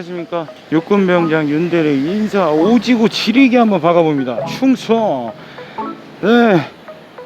안녕하십니까. 육군병장 윤대리 인사 오지고 지리게 한번 박아봅니다. 충성. 네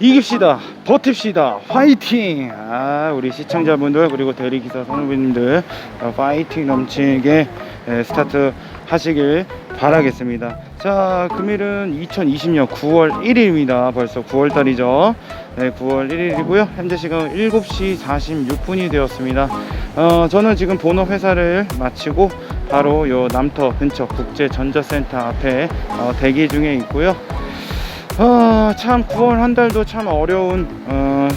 이깁시다. 버팁시다. 화이팅. 아 우리 시청자분들 그리고 대리기사 선후배님들 어, 파이팅 넘치게 예, 스타트 하시길 바라겠습니다. 자 금일은 2020년 9월 1일입니다. 벌써 9월 달이죠. 네 9월 1일이고요. 현재 시간 7시 46분이 되었습니다. 어, 저는 지금 본업 회사를 마치고 바로 요 남터 근처 국제전자센터 앞에 어, 대기 중에 있고요 아, 참 9월 한 달도 참 어려운 어,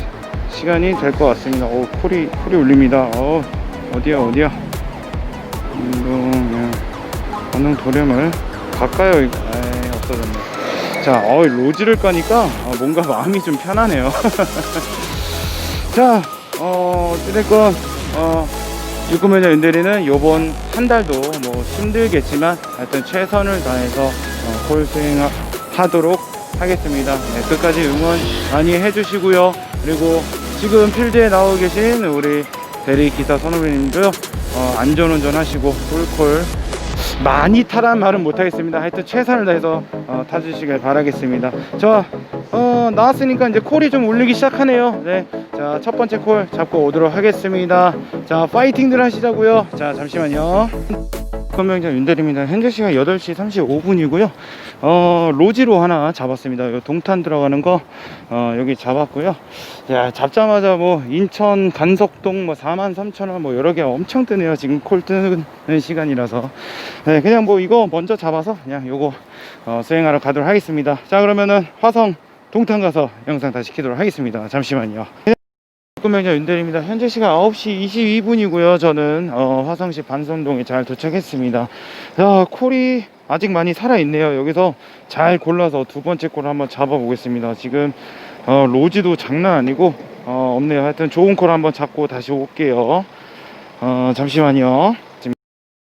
시간이 될 것 같습니다. 오, 콜이 콜이 울립니다. 어, 어디야 어디야? 운동 건능 도렴을 가까이 에이, 없어졌네. 자, 어, 로지를 까니까 어, 뭔가 마음이 좀 편하네요. 자, 어, 어찌됐건 어, 육구면허 윤대리는 요번 한 달도 뭐 힘들겠지만 하여튼 최선을 다해서 어, 콜 수행하도록 하겠습니다. 네, 끝까지 응원 많이 해주시고요. 그리고 지금 필드에 나오고 계신 우리 대리 기사 선후배님도요. 어, 안전운전 하시고 꿀콜 많이 타란 말은 못하겠습니다. 하여튼 최선을 다해서 어, 타주시길 바라겠습니다. 자, 어, 나왔으니까 이제 콜이 좀 울리기 시작하네요. 네, 자, 첫 번째 콜 잡고 오도록 하겠습니다. 자, 파이팅들 하시자고요. 자, 잠시만요. 건명장 윤대리입니다. 현재 시간 8시 35분이고요. 어, 로지로 하나 잡았습니다. 요 동탄 들어가는 거, 어, 여기 잡았고요. 야, 잡자마자 뭐, 인천 간석동 뭐 4만 3천 원 뭐 여러 개 엄청 뜨네요. 지금 콜 뜨는 시간이라서. 네, 그냥 뭐 이거 먼저 잡아서 그냥 요거, 어, 수행하러 가도록 하겠습니다. 자, 그러면은 화성 동탄 가서 영상 다시 키도록 하겠습니다. 잠시만요. 꿈명자 윤대리입니다. 현재 시간 9시 22분이고요. 저는 어, 화성시 반성동에 잘 도착했습니다. 야, 콜이 아직 많이 살아있네요. 여기서 잘 골라서 두 번째 콜을 한번 잡아보겠습니다. 지금 어, 로지도 장난 아니고 어, 없네요. 하여튼 좋은 콜 한번 잡고 다시 올게요. 어, 잠시만요.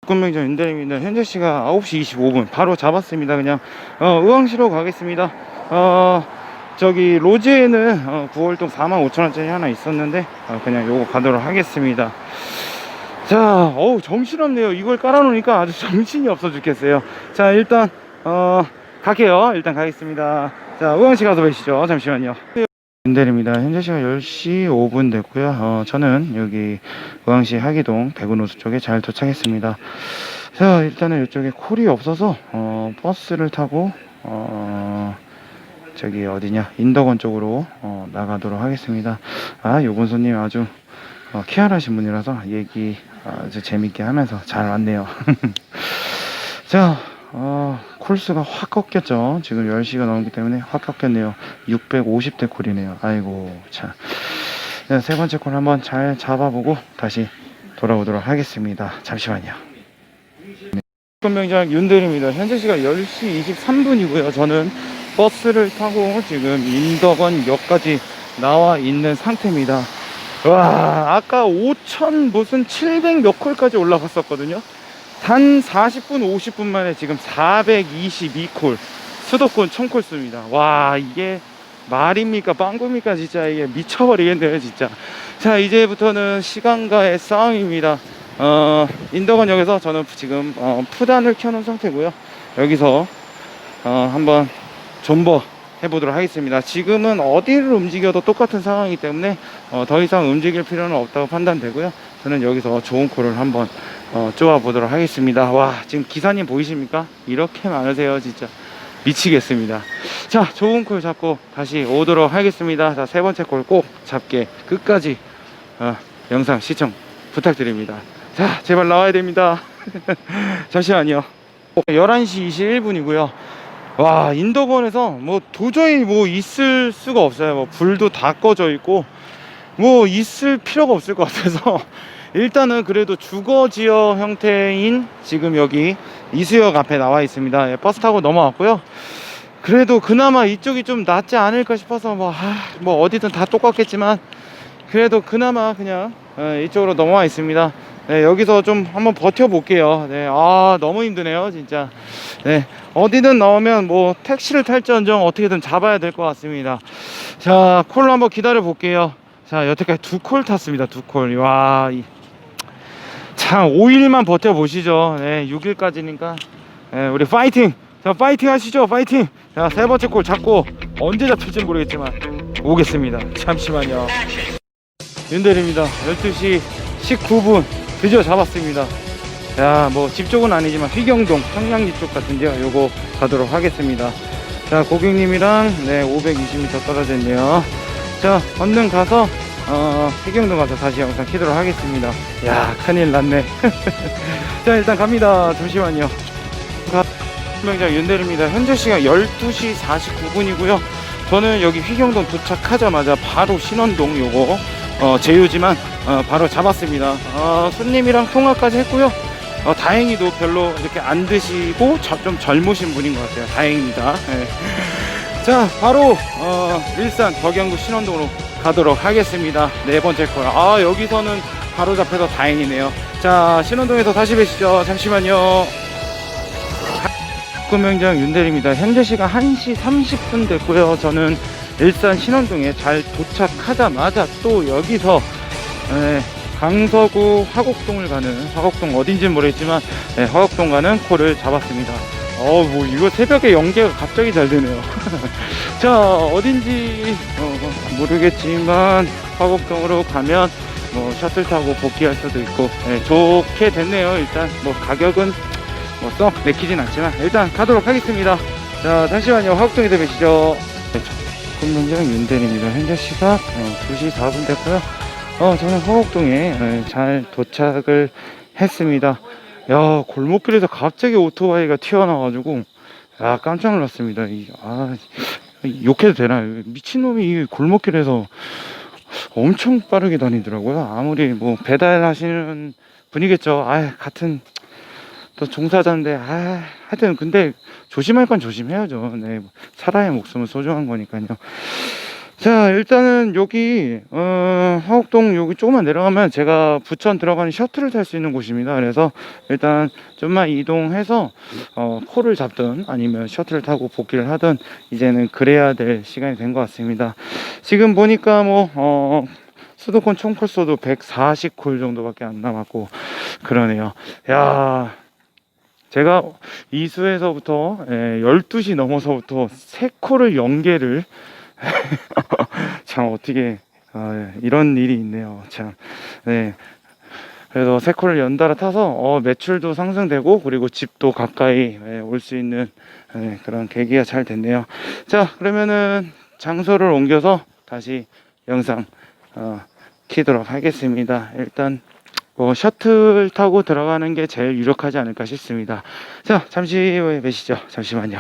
꿈명자 윤대리입니다. 현재 시간 9시 25분 바로 잡았습니다. 그냥 어, 의왕시로 가겠습니다. 어, 저기 로지에는 어, 9월동 45,000원짜리 하나 있었는데 어, 그냥 요거 가도록 하겠습니다. 자 어우 정신없네요. 이걸 깔아놓으니까 아주 정신이 없어 죽겠어요. 자 일단 어 갈게요. 일단 가겠습니다. 자 우영씨 가서 뵈시죠. 잠시만요. 윤대리입니다. 현재 시간 10시 5분 됐고요. 어, 저는 여기 의왕시 하기동 대구노수 쪽에 잘 도착했습니다. 자 일단은 이쪽에 콜이 없어서 어, 버스를 타고 어, 저기 어디냐 인덕원 쪽으로 어, 나가도록 하겠습니다. 아 요번 손님 아주 어, 쾌활하신 분이라서 얘기 아주 재밌게 하면서 잘 왔네요. 자 어, 콜수가 확 꺾였죠. 지금 10시가 넘기 때문에 확 꺾였네요. 650대 콜이네요. 아이고 참. 네, 세 번째 콜 한번 잘 잡아보고 다시 돌아오도록 하겠습니다. 잠시만요. 군병장 윤대리입니다. 현재 시간 10시 23분이고요. 저는 버스를 타고 지금 인덕원 역까지 나와 있는 상태입니다. 와, 아까 5천 무슨 700 몇 콜까지 올라갔었거든요. 단 40분, 50분 만에 지금 422콜, 수도권 1000콜 씁니다. 와, 이게 말입니까? 빵굽니까? 진짜 이게 미쳐버리겠네요, 진짜. 자, 이제부터는 시간과의 싸움입니다. 어, 인덕원역에서 저는 지금 어, 푸단을 켜놓은 상태고요. 여기서 어, 한번 존버 해보도록 하겠습니다. 지금은 어디를 움직여도 똑같은 상황이기 때문에 어, 더 이상 움직일 필요는 없다고 판단되고요. 저는 여기서 좋은 콜을 한번 어, 쪼아 보도록 하겠습니다. 와 지금 기사님 보이십니까? 이렇게 많으세요 진짜 미치겠습니다. 자 좋은 콜 잡고 다시 오도록 하겠습니다. 자 세 번째 콜 꼭 잡게 끝까지 어, 영상 시청 부탁드립니다. 자 제발 나와야 됩니다. 잠시만요. 11시 21분이고요. 와 인덕원에서 뭐 도저히 뭐 있을 수가 없어요 뭐 불도 다 꺼져 있고 뭐 있을 필요가 없을 것 같아서 일단은 그래도 주거 지역 형태인 지금 여기 이수역 앞에 나와 있습니다 예, 버스 타고 넘어왔고요 그래도 그나마 이쪽이 좀 낫지 않을까 싶어서 뭐, 아, 뭐 어디든 다 똑같겠지만 그래도 그나마 그냥 예, 이쪽으로 넘어와 있습니다 네, 여기서 좀 한번 버텨볼게요. 네, 아, 너무 힘드네요, 진짜. 네, 어디든 나오면 뭐 택시를 탈지언정 어떻게든 잡아야 될 것 같습니다. 자, 콜로 한번 기다려 볼게요. 자, 여태까지 두 콜 탔습니다, 두 콜. 와, 이... 참. 자, 5일만 버텨 보시죠. 네, 6일까지니까. 네, 우리 파이팅! 자, 파이팅 하시죠, 파이팅! 자, 세 번째 골 잡고 언제 잡힐지 모르겠지만 오겠습니다. 잠시만요. 윤대리입니다. 12시 19분 드디어 잡았습니다. 야, 뭐 집 쪽은 아니지만 휘경동 평양리 쪽 같은데요. 요거 가도록 하겠습니다. 자, 고객님이랑 네, 520m 떨어져 있네요. 자, 얼른 가서 어, 휘경동 가서 다시 영상 키도록 하겠습니다. 야, 큰일 났네. 자, 일단 갑니다. 잠시만요. 명장 윤대리입니다. 현재 시간 12시 49분이고요. 저는 여기 휘경동 도착하자마자 바로 신원동 요거 어, 제휴지만 어, 바로 잡았습니다. 어, 손님이랑 통화까지 했고요. 어, 다행히도 별로 이렇게 안 드시고 저- 좀 젊으신 분인 것 같아요. 다행입니다. 예. 자, 바로 어, 일산 덕양구 신원동으로 가도록 하겠습니다. 네 번째 콜. 아, 여기서는 바로 잡혀서 다행이네요. 자, 신원동에서 다시 뵈시죠. 잠시만요. 국명장 윤대리입니다. 현재 시간 1시 30분 됐고요. 저는 일산 신원동에 잘 도착하자마자 또 여기서 예, 강서구 화곡동을 가는 화곡동 어딘지는 모르겠지만 예, 화곡동 가는 콜을 잡았습니다. 어, 뭐 이거 새벽에 연계가 갑자기 잘 되네요. 자, 어딘지 어, 모르겠지만 화곡동으로 가면 뭐 셔틀 타고 복귀할 수도 있고 예, 좋게 됐네요. 일단 뭐 가격은 뭐썩 내키진 않지만 일단 가도록 하겠습니다. 자, 잠시만요. 화곡동에서 뵈시죠. 네, 군문장 윤대리입니다. 현재 시각 어, 2시 4분 됐고요. 어, 저는 화곡동에 어, 잘 도착을 했습니다. 야, 골목길에서 갑자기 오토바이가 튀어나와가지고 야, 깜짝 놀랐습니다. 이, 아, 욕해도 되나요? 미친놈이 이 골목길에서 엄청 빠르게 다니더라고요. 아무리 뭐 배달하시는 분이겠죠. 아, 같은 또 종사자인데 아 하여튼 근데 조심할 건 조심해야죠 네 사람의 목숨은 소중한 거니까요 자 일단은 여기 어 화곡동 여기 조금만 내려가면 제가 부천 들어가는 셔틀을 탈 수 있는 곳입니다. 그래서 일단 좀만 이동해서 어 콜을 잡든 아니면 셔틀을 타고 복귀를 하든 이제는 그래야 될 시간이 된 것 같습니다. 지금 보니까 뭐 어 수도권 총 콜수도 140콜 정도밖에 안 남았고 그러네요. 야 제가 이수에서부터 예, 12시 넘어서부터 세 코를 연계를 참 어떻게 아, 예, 이런 일이 있네요. 참. 네. 그래서 세 코를 연달아 타서 어, 매출도 상승되고 그리고 집도 가까이 올수 있는 예, 그런 계기가 잘 됐네요. 자 그러면은 장소를 옮겨서 다시 영상 어, 키도록 하겠습니다. 일단 뭐 셔틀 타고 들어가는 게 제일 유력하지 않을까 싶습니다. 자, 잠시 후에 뵈시죠. 잠시만요.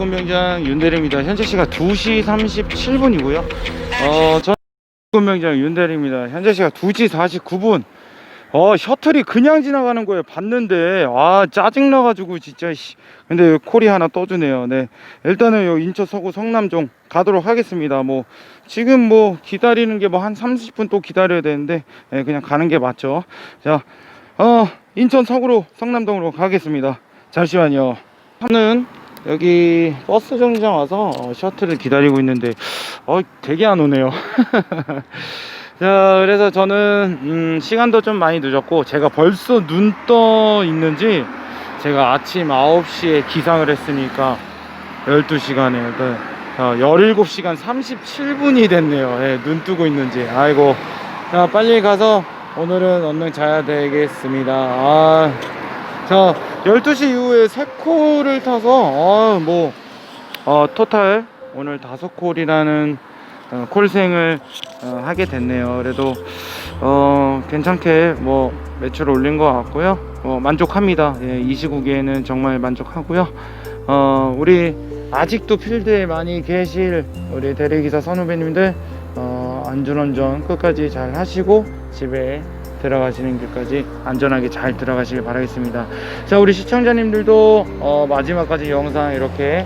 군명장 윤대리입니다. 현재 시각 2시 37분이고요. 어, 전 군명장 윤대리입니다. 현재 시각 2시 49분. 어, 셔틀이 그냥 지나가는 거예요. 봤는데 아, 짜증 나 가지고 진짜 씨. 근데 콜이 하나 떠주네요. 네. 일단은 요 인천 서구 성남종 가도록 하겠습니다. 뭐 지금 뭐 기다리는 게 뭐 한 30분 또 기다려야 되는데 예, 그냥 가는 게 맞죠. 자, 어, 인천 서구로 성남동으로 가겠습니다. 잠시만요. 저는 여기 버스 정류장 와서 어, 셔틀을 기다리고 있는데 어, 되게 안 오네요. 자, 그래서 저는 음, 시간도 좀 많이 늦었고 제가 벌써 눈 떠 있는지 제가 아침 9시에 기상을 했으니까 12시간에 그, 자, 17시간 37분이 됐네요. 예, 눈 뜨고 있는지. 아이고. 자, 빨리 가서 오늘은 얼른 자야 되겠습니다. 아, 자, 12시 이후에 세 콜을 타서, 아, 뭐, 어, 토탈 오늘 다섯 콜이라는 어, 콜생을 어, 하게 됐네요. 그래도, 어, 괜찮게 뭐, 매출 올린 것 같고요. 어, 만족합니다. 예, 이 시국에는 정말 만족하고요. 어, 우리 아직도 필드에 많이 계실 우리 대리기사 선후배님들 어, 안전운전 끝까지 잘 하시고 집에 들어가시는 길까지 안전하게 잘 들어가시길 바라겠습니다. 자 우리 시청자님들도 어, 마지막까지 영상 이렇게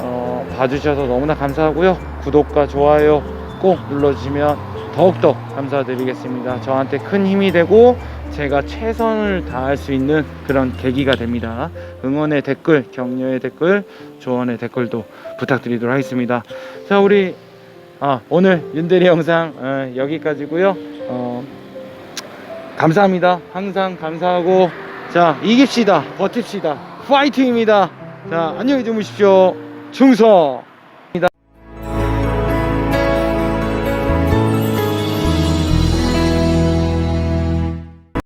어, 봐주셔서 너무나 감사하고요. 구독과 좋아요 꼭 눌러주시면 더욱더 감사드리겠습니다. 저한테 큰 힘이 되고 제가 최선을 다할 수 있는 그런 계기가 됩니다. 응원의 댓글, 격려의 댓글, 조언의 댓글도 부탁드리도록 하겠습니다. 자, 우리 아, 오늘 윤대리 영상 어, 여기까지고요. 어, 감사합니다. 항상 감사하고 자 이깁시다. 버팁시다. 파이팅입니다. 자 안녕히 주무십시오. 충성.